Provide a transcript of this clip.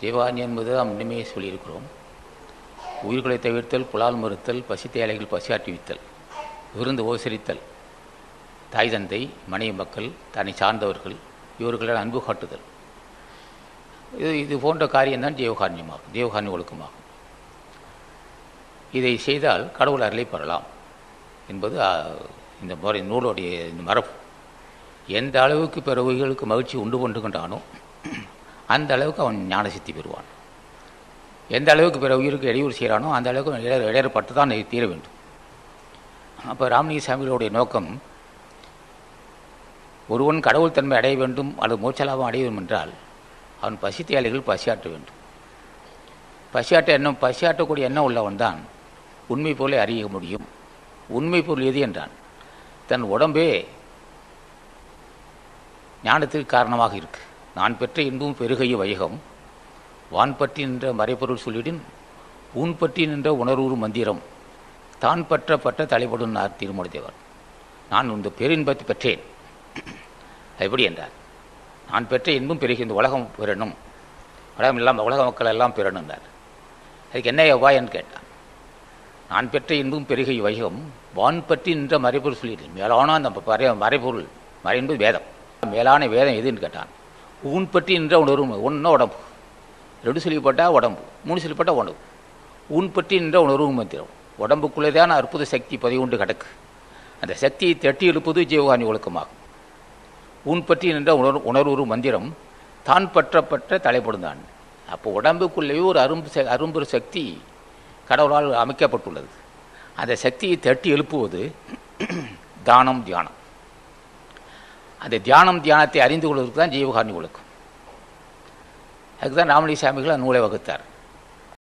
ஜீவாணி என்பது நாம் சொல்லியிருக்கிறோம். உயிர்களை தவிர்த்தல் புலால் மறுத்தல் பசி தேலைகள் பசியாற்றுவித்தல் விருந்து ஓசரித்தல் தாய் தந்தை மனைவி மக்கள் தன்னை சார்ந்தவர்கள் இவர்களிடம் அன்பு காட்டுதல். இது இது போன்ற காரியம்தான் ஜீவகாரண்யமாகும் ஜீவகாரண்ய ஒழுக்கமாகும். இதை செய்தால் கடவுள் அருளை பெறலாம் என்பது இந்த முறை நூலோடைய இந்த மரபு. எந்த அளவுக்கு பிற உயிர்களுக்கு மகிழ்ச்சி உண்டு கொண்டு கொண்டானோ அந்த அளவுக்கு அவன் ஞான சித்தி பெறுவான். எந்த அளவுக்கு பிற உயிருக்கு இடையூறு செய்கிறானோ அந்த அளவுக்கு இடையூறு தான் தீர வேண்டும். அப்போ ராமலிங்க சாமிகளுடைய நோக்கம் ஒருவன் கடவுள் தன்மை அடைய வேண்டும் அல்லது மூச்சலாபம் அடைய வேண்டும் என்றால் அவன் பசித்தியாளிகள் பசியாற்ற வேண்டும். பசியாட்ட எண்ணம் பசியாற்றக்கூடிய எண்ணம் உள்ளவன் தான் உண்மை போல அறிய முடியும். உண்மை பொருள் எது என்றான்? தன் உடம்பே ஞானத்திற்கு காரணமாக இருக்குது நான் பெற்ற இன்பம் பெருகைய வைகம். வான் பற்றி நின்ற மறைபொருள் சொல்லிடின் ஊன் பற்றி நின்ற உணர்வுறு மந்திரம். தான் பற்றப்பட்ட பற்ற தலைப்படும் நார் திருமணத்தேவர் நான் இந்த பேரின்பத்தை பெற்றேன். அது எப்படி என்றார். நான் பெற்ற இன்பம் பெருகி இந்த உலகம் பெறணும். உலகம் இல்லாமல் உலக மக்கள் எல்லாம் பெறணும்னார் அதுக்கு என்ன எவ்வாயன்னு கேட்டான். நான் பெற்ற இன்பம் பெருகை வைகம் வான் பற்றி நின்ற மறைபொருள் சொல்லிட்டு மேலான அந்த மறை மறைபொருள் மறை என்பது வேதம். மேலான வேதம் எதுன்னு கேட்டான். ஊன் பற்றி நின்ற உணர்வு ஒன்றா உடம்பு. ரெண்டு சொல்லிப்பட்டால் உடம்பு. மூணு சொல்லிப்பட்டால் உணவு ஊன் பற்றி நின்ற உணர்வு மந்திரம். உடம்புக்குள்ளே தான் அற்புத சக்தி பதிவுண்டு கிடக்கு. அந்த சக்தியை தட்டி எழுப்பது ஜீவகாணி ஒழுக்கமாகும். ஊன் பற்றி நின்ற உணர் உணர்வுரு மந்திரம் தான் பற்றப்பட்ட தலைப்படுந்தான். அப்போ உடம்புக்குள்ளேயே ஒரு அரும்பு அரும்பு சக்தி கடவுளால் அமைக்கப்பட்டுள்ளது. அந்த சக்தியை தட்டி எழுப்புவது தானம் தியானம். அந்த தியானம் தியானத்தை அறிந்து கொள்வதற்கு தான் ஜீவகாரணி ஒழுக்கம் அதுக்கு தான் ராமலிங்க சாமிகள் நூலை வகுத்தார்.